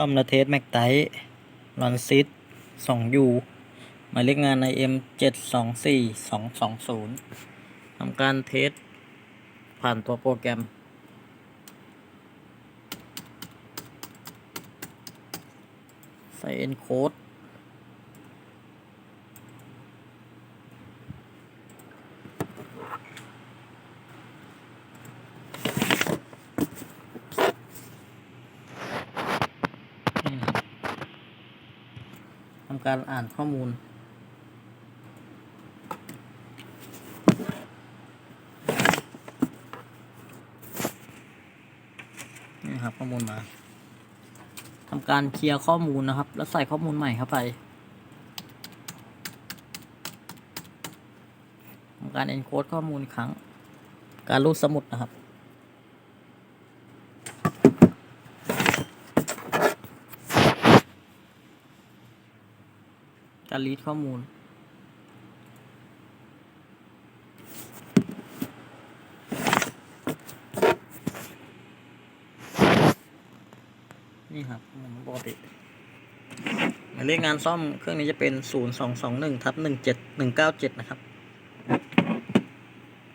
ซ่อมและเทสแม็กไตลอนซิตสองยูหมายเลขงานใน M เจ็ดสองสี่สองสองศูนย์ทำการเทส ผ่านตัวโปรแกรม ใส่ encode นี่นะครับ ทำการอ่านข้อมูล นี่นะครับข้อมูลมาทำการเคลียร์ข้อมูลนะครับ แล้วใส่ข้อมูลใหม่เข้าไปทำการ encode ข้อมูลครั้ง การรูดสมุดนะครับ จะรีดข้อมูล นี่ครับมันปกติหมายเลขงานซ่อมเครื่องนี้จะเป็น 0221ทับ17 197 นะครับ